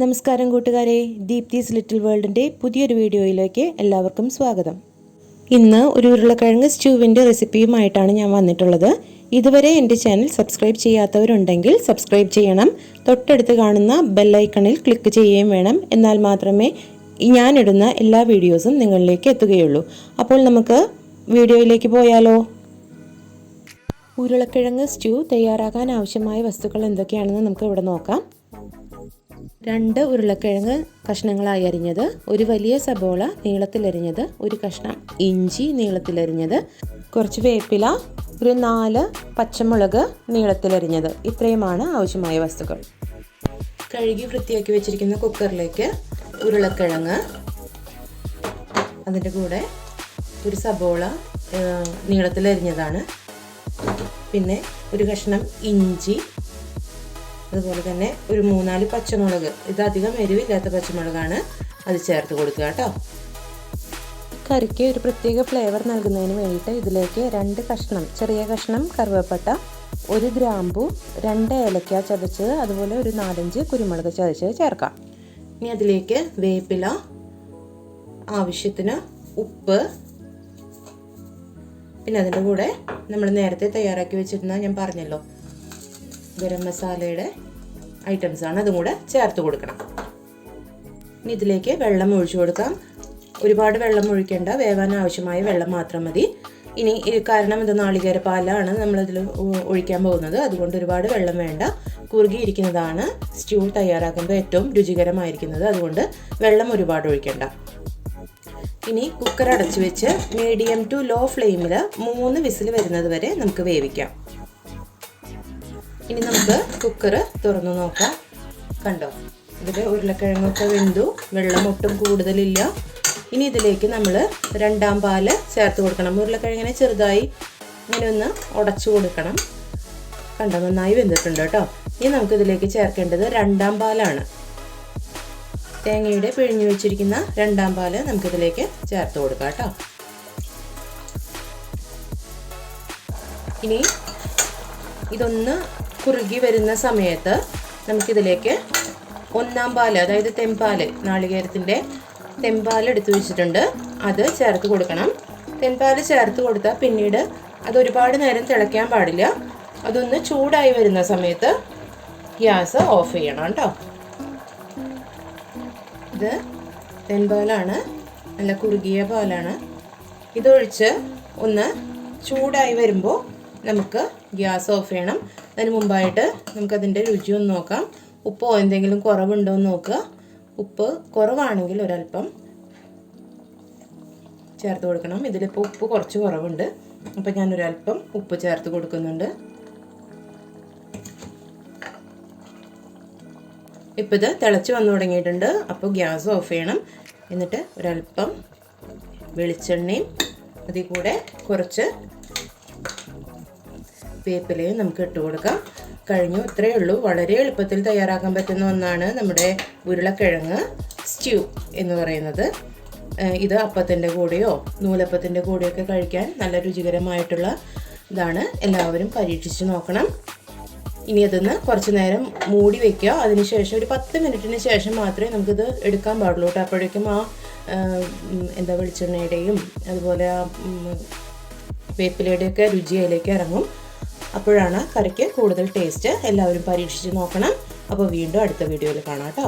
നമസ്കാരം കൂട്ടുകാരെ. ദീപ്തീസ് ലിറ്റിൽ വേൾഡിന്റെ പുതിയൊരു വീഡിയോയിലേക്ക് എല്ലാവർക്കും സ്വാഗതം. ഇന്ന് ഒരു ഉരുളക്കിഴങ്ങ് സ്റ്റൂവിന്റെ റെസിപ്പിയുമായിട്ടാണ് ഞാൻ വന്നിട്ടുള്ളത്. ഇതുവരെ എന്റെ ചാനൽ സബ്സ്ക്രൈബ് ചെയ്യാത്തവരുണ്ടെങ്കിൽ സബ്സ്ക്രൈബ് ചെയ്യണം. തൊട്ടടുത്ത് കാണുന്ന ബെല്ലൈക്കണിൽ ക്ലിക്ക് ചെയ്യുകയും വേണം. എന്നാൽ മാത്രമേ ഞാനിടുന്ന എല്ലാ വീഡിയോസും നിങ്ങളിലേക്ക് എത്തുകയുള്ളൂ. അപ്പോൾ നമുക്ക് വീഡിയോയിലേക്ക് പോയാലോ? ഉരുളക്കിഴങ്ങ് സ്റ്റൂ തയ്യാറാക്കാൻ ആവശ്യമായ വസ്തുക്കൾ എന്തൊക്കെയാണെന്ന് നമുക്ക് ഇവിടെ നോക്കാം. രണ്ട് ഉരുളക്കിഴങ്ങ് കഷ്ണങ്ങളായി അരിഞ്ഞത് ഒരു വലിയ സബോള നീളത്തിലരിഞ്ഞത് ഒരു കഷ്ണം ഇഞ്ചി നീളത്തിലരിഞ്ഞത് കുറച്ച് വേപ്പില ഒരു നാല് പച്ചമുളക് നീളത്തിലരിഞ്ഞത്. ഇത്രയുമാണ് ആവശ്യമായ വസ്തുക്കൾ. കഴുകി വൃത്തിയാക്കി വെച്ചിരിക്കുന്ന കുക്കറിലേക്ക് ഉരുളക്കിഴങ്ങ് അതിന്റെ കൂടെ ഒരു സബോള നീളത്തിലരിഞ്ഞതാണ്. പിന്നെ ഒരു കഷ്ണം ഇഞ്ചി അതുപോലെ തന്നെ ഒരു മൂന്നാൽ പച്ചമുളക്. ഇത് അധികം എരിവില്ലാത്ത പച്ചമുളകാണ് അത് ചേർത്ത് കൊടുക്കുക കേട്ടോ. കറിക്ക് ഒരു പ്രത്യേക ഫ്ലേവർ നൽകുന്നതിന് വേണ്ടിയിട്ട് ഇതിലേക്ക് രണ്ട് കഷ്ണം ചെറിയ കഷ്ണം കറുവപ്പട്ട ഒരു ഗ്രാമ്പു രണ്ട് ഏലക്ക ചതച്ചത് അതുപോലെ ഒരു നാലഞ്ച് കുരുമുളക് ചതച്ചത് ചേർക്കാം. ഇനി അതിലേക്ക് വേപ്പില ആവശ്യത്തിന് ഉപ്പ് പിന്നെ അതിന്റെ കൂടെ നമ്മൾ നേരത്തെ തയ്യാറാക്കി വെച്ചിരുന്ന ഞാൻ പറഞ്ഞല്ലോ ഗരം മസാലയുടെ ഐറ്റംസ് ആണ്. അതും കൂടെ ചേർത്ത് കൊടുക്കണം. ഇനി ഇതിലേക്ക് വെള്ളം ഒഴിച്ചു കൊടുക്കാം. ഒരുപാട് വെള്ളം ഒഴിക്കേണ്ട വേവാൻ ആവശ്യമായ വെള്ളം മാത്രം മതി. ഇനി കാരണം ഇത് നാളികേര പാലാണ് നമ്മളതിൽ ഒഴിക്കാൻ പോകുന്നത്. അതുകൊണ്ട് ഒരുപാട് വെള്ളം വേണ്ട. കുറുകിയിരിക്കുന്നതാണ് സ്റ്റ്യൂ തയ്യാറാക്കുമ്പോൾ ഏറ്റവും രുചികരമായിരിക്കുന്നത്. അതുകൊണ്ട് വെള്ളം ഒരുപാട് ഒഴിക്കേണ്ട. ഇനി കുക്കർ അടച്ചു വെച്ച് മീഡിയം ടു ലോ ഫ്ലെയിമിൽ മൂന്ന് വിസിൽ വരുന്നത് വരെ നമുക്ക് വേവിക്കാം. ഇനി നമുക്ക് കുക്കർ തുറന്നു നോക്കാം. കണ്ടോ? ഇതിൽ ഉരുളക്കിഴങ്ങൊക്കെ വെന്തു. വെള്ളം ഒട്ടും കൂടുതലില്ല. ഇനി ഇതിലേക്ക് നമ്മൾ രണ്ടാം പാൽ ചേർത്ത് കൊടുക്കണം. ഉരുളക്കിഴങ്ങിനെ ചെറുതായി ഇങ്ങനെ ഒന്ന് ഉടച്ചു കൊടുക്കണം. കണ്ടോ? നന്നായി വെന്തിട്ടുണ്ട് കേട്ടോ. ഇനി നമുക്ക് ഇതിലേക്ക് ചേർക്കേണ്ടത് രണ്ടാം പാലാണ്. തേങ്ങയുടെ പിഴിഞ്ഞു വെച്ചിരിക്കുന്ന രണ്ടാം പാൽ നമുക്കിതിലേക്ക് ചേർത്ത് കൊടുക്കാം കേട്ടോ. ഇനി ഇതൊന്ന് കുറുകി വരുന്ന സമയത്ത് നമുക്കിതിലേക്ക് ഒന്നാം പാൽ അതായത് തെമ്പാൽ നാളികേരത്തിന്റെ തെമ്പാൽ എടുത്തു വെച്ചിട്ടുണ്ട്. അത് ചേർത്ത് കൊടുക്കണം. തെമ്പാൽ ചേർത്ത് കൊടുത്താൽ പിന്നീട് അത് ഒരുപാട് നേരം തിളയ്ക്കാൻ പാടില്ല. അതൊന്ന് ചൂടായി വരുന്ന സമയത്ത് ഗ്യാസ് ഓഫ് ചെയ്യണം കേട്ടോ. ഇത് തെൻപാലാണ് നല്ല കുറുകിയ പാലാണ്. ഇതൊഴിച്ച് ഒന്ന് ചൂടായി വരുമ്പോൾ നമുക്ക് ഗ്യാസ് ഓഫ് ചെയ്യണം. അതിന് മുമ്പായിട്ട് നമുക്കതിന്റെ ഒന്ന് നോക്കാം. ഉപ്പോ എന്തെങ്കിലും കുറവുണ്ടോ എന്ന് നോക്കുക. ഉപ്പ് കുറവാണെങ്കിൽ ഒരല്പം ചേർത്ത് കൊടുക്കണം. ഇതിലിപ്പോൾ ഉപ്പ് കുറച്ച് കുറവുണ്ട്. അപ്പോൾ ഞാനൊരല്പം ഉപ്പ് ചേർത്ത് കൊടുക്കുന്നുണ്ട്. ഇപ്പോൾ ഇത് തിളച്ച് വന്നു തുടങ്ങിയിട്ടുണ്ട്. അപ്പോൾ ഗ്യാസ് ഓഫ് ചെയ്യണം. എന്നിട്ട് ഒരല്പം വെളിച്ചെണ്ണയും അതിൽ കൂടെ കുറച്ച് വേപ്പിലയും നമുക്ക് ഇട്ട് കൊടുക്കാം. കഴിഞ്ഞു. ഇത്രയേ ഉള്ളൂ. വളരെ എളുപ്പത്തിൽ തയ്യാറാക്കാൻ പറ്റുന്ന ഒന്നാണ് നമ്മുടെ ഉരുളക്കിഴങ്ങ് സ്റ്റ്യൂ എന്ന് പറയുന്നത്. ഇത് അപ്പത്തിന്റെ കൂടെയോ നൂലപ്പത്തിന്റെ കൂടെയൊക്കെ കഴിക്കാൻ നല്ല രുചികരമായിട്ടുള്ള ഇതാണ്. എല്ലാവരും പരീക്ഷിച്ച് നോക്കണം. ഇനി അതൊന്ന് കുറച്ച് നേരം മൂടി വെക്കുക. അതിനുശേഷം ഒരു പത്ത് മിനിറ്റിന് ശേഷം മാത്രമേ നമുക്കിത് എടുക്കാൻ പാടുള്ളൂ കേട്ടോ. അപ്പോഴേക്കും ആ എന്താ വെളിച്ചെണ്ണയുടെയും അതുപോലെ ആ വേപ്പിലയുടെയൊക്കെ രുചിയിലേക്ക് ഇറങ്ങും. അപ്പോഴാണ് കറിക്ക് കൂടുതൽ ടേസ്റ്റ് എല്ലാവരും പരീക്ഷിച്ച് നോക്കണം. അപ്പോൾ വീണ്ടും അടുത്ത വീഡിയോയിൽ കാണാം കേട്ടോ.